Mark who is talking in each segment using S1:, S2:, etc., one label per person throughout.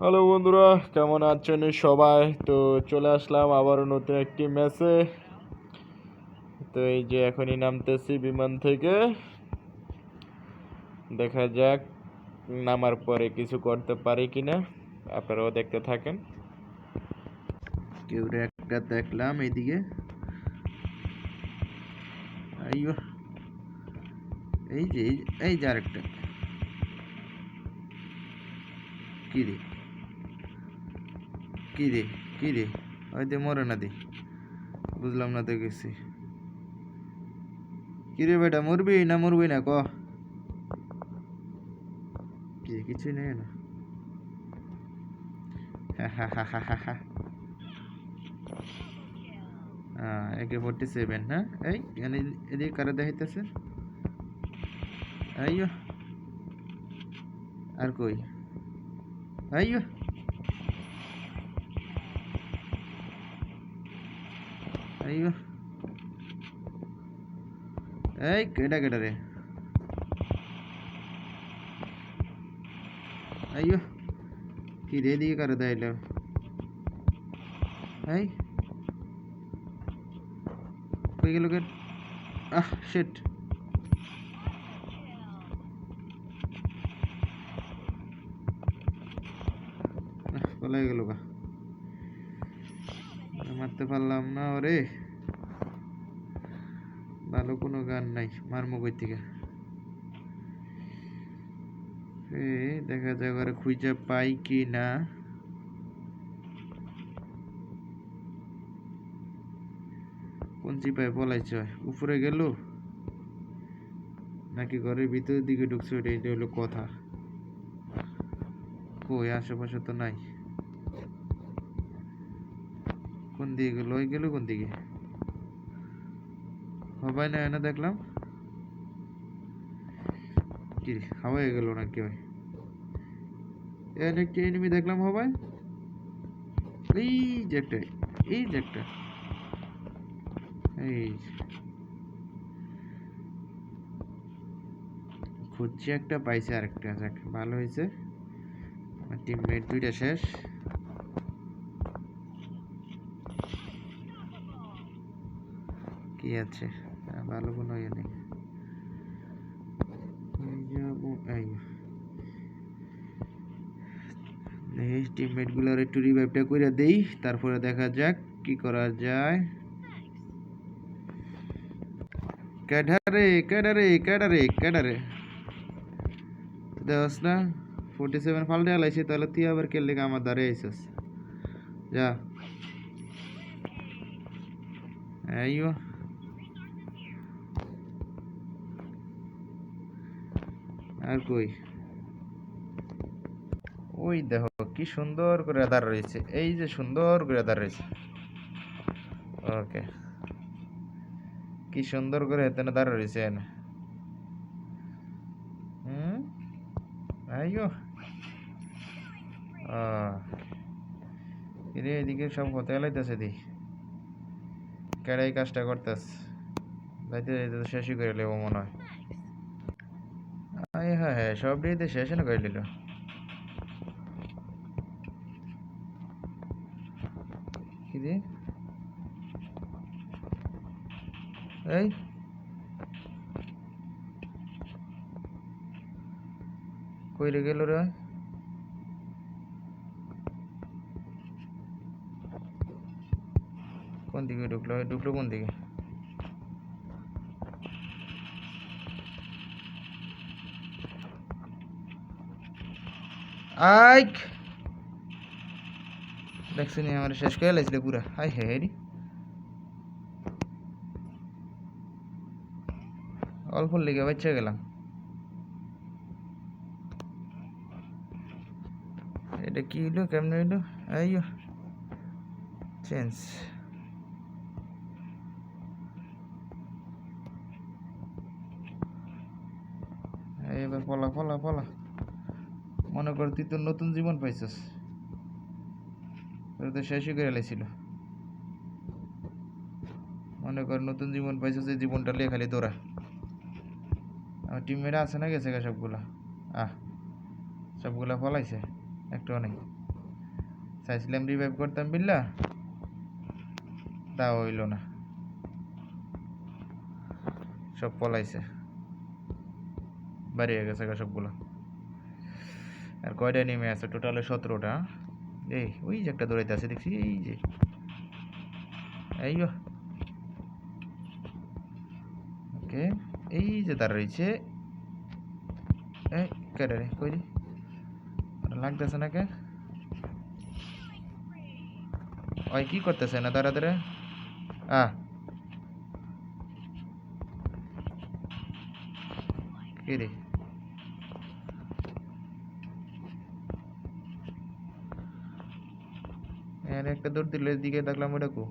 S1: Hello বন্ধুরা, কেমন আছেন সবাই? তো চলে আসলাম আবারও নতুন একটি ম্যাচে। তো এই যে এখনই নামতেছি বিমান থেকে। দেখা যাক, নামার পরে কিছু করতে পারি কিনা। আপনারাও দেখতে থাকেন। কেউ একটা দেখলাম এইদিকে এই যে এই যে আরেকটা। কি রে? কি রে? কি রে? হয়তো মরে না দে। বুঝলাম না তো গেছি কি রে বেটা, মরবি না মরবি না? ক। কি কিছু নেই না। একে ফোরটি সেভেন হ্যাঁ? এই, এখানে এদিকে কারা দেখাইতেছে? আইয়ো। আর কই? আইয়ো। এই কেডা কেডা রে আইয়ো কি রে দিয়ে করে দেয়লো এই গেল কে আহ শিট পলাই গেল গা মারতে পারলাম না ওরে ভালো কোনো গান নাই, মারমো কই থেকে? দেখা যাক ওরে খুঁজে পাই কি না। কোন চিপায় পলাইছে? উপরে গেল? নাকি ঘরের ভিতরের দিকে ঢুকছে? ওটা এটা হলো কথা। কই, আশেপাশে তো নাই। কোন দিকে গেল? ওই গেল কোন দিকে? হবাই না এনে দেখলাম। কি রে, হাওয়ায় গেল নাকি ভাই এখানে একটি এনিমি দেখলাম হবাই এই যে একটা এই যে একটা। এই খুঁজছি একটা পাইছে আরেকটা। যাক ভালো হয়েছে। টিমমেট দুইটা শেষ। কি আছে? ভালো কোনো ইয়ে নেই। করে দেই, তারপরে দেখা যাক কি করা যায়। ক্যাডারে ক্যাডারে ক্যাডারে ক্যাডারে। দেওয়াস না ফোর্টি সেভেন ফাল্টে আলাইছি তাহলে তুই আবার লেগে আমার দ্বারে আইসস যা। আইও আর কই? ওই দেখো, কি সুন্দর করে আধার রয়েছে। এই যে সুন্দর করে রয়েছে। ওকে। কি সুন্দর করে দাঁড়া রয়েছে রে এদিকে সব হতে লাইতেছে দি? কেডাই কাজটা করতেস যাইতে যাইতে শেষই করে লেবো মনে হয়। হ্যাঁ হ্যাঁ সব দিয়ে শেষ না করে দিল কি রে এই। কইরে গেল রে? কোন দিকে ঢুকলো? ঢুকলো কোন দিকে? আইক দেখছিনি আমার শেষ করে লাইছিল পুরা। হাই হে রে। অল্প লেগে বাচ্চা গেলাম। এটা কি হইল কেমনে হইল আইয়ো। চেঞ্জ এবার পলা পলা পলা। মনে কর তুই তো নতুন জীবন পাইছস। তোর তো শেষই করে লাইছিল। মনে কর নতুন জীবন পাইছস, এই জীবনটা লিয়ে খালি তোরা আমার টিমমেট আছে না গেছে গা সবগুলা? আহ, সবগুলা ফলাইছে একটু নেই। চাইছিলাম রিভাইভ করতাম বিল্লা তা হইল না। সব পলাইছে। বাড়ি হয়ে গেছে গা সবগুলো। আর কয়টা নেমে আছে? টোটালে সতেরোটা। এই, ওই যে একটা দৌড়াইতে আছে, দেখছি, এই যে। এই ওকে, এই যে তার রয়েছে। এই কেটে রে? কই লাগতেছে না কে? ওই, কি করতেছে না দাঁড়া দাঁড়া আ কি রে? এর একটা দৌড় দিল দিকে দেখলাম ওটা কো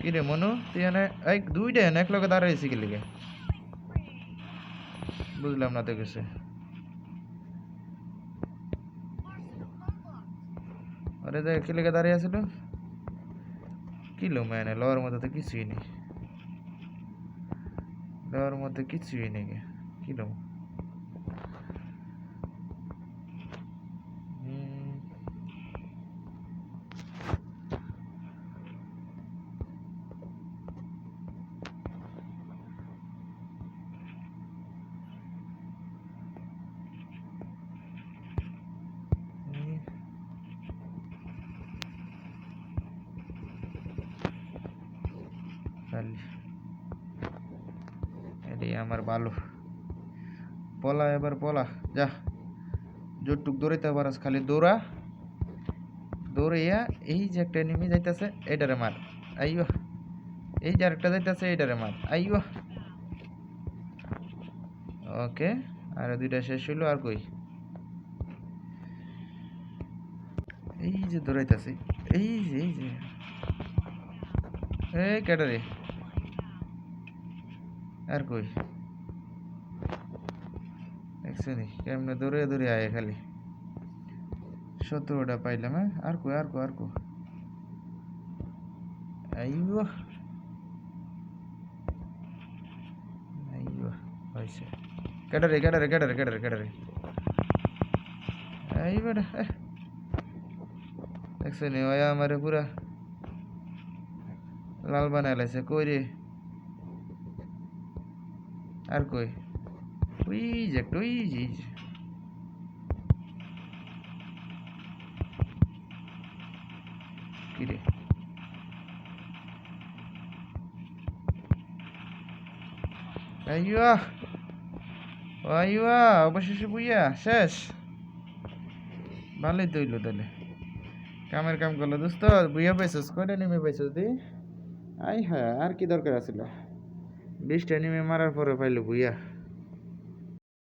S1: কি রে মনু, তুই এনে, এই দুইটা এনে, এক লগে দাঁড়াইছি কি লিগে? বুঝলাম না তো কিছু। আরে দেখ, কি লেগে দাঁড়িয়ে আছিল? কি লো মানে লওয়ার মধ্যে তো কিছুই নেই। লওয়ার মধ্যে কিছুই নেই গে। এটাই আমার ভালো পলা এবার পলা, যা। জোরটুক দৌড়াইতে পারস খালি দৌড়া। দৌড়াইয়া এই যে একটা নেমে যাইতেছে এইটারে মার। আইও এই যে আরেকটা যাইতেছে এইটারে মার। আইও ওকে, আর দুইটা শেষ হইল, আর কই? এই যে দৌড়াইতেছে, এই যে এই যে। এই ক্যাটারে আর কই দেখছ নি কেমনে দৌড়ে দৌড়ে আয় খালি সতেরোটা পাইলাম হ্যাঁ আর কই আর কো আর কো আইও আইও হয়েছে ক্যাটারে ক্যাটারে ক্যাটারে ক্যাটারে ক্যাটারে এই বেটা এহ। দেখছ নি ওই আমারে পুরা লাল বানায় লাইছে কই রে আর কই? ওই যে একটা ওই যে এই যে। কি আইয়া আইয়া অবশেষে বুইয়া, শেষ। ভালোই তো হইল তাহলে। কামের কাম করল দোস্ত, বুইয়া পাইছস? কয়টা নেমে পাইছস দি? আই হ্যাঁ আর কি দরকার আছিল? বিশটা নেমে মারার পরে পাইলো বুইয়া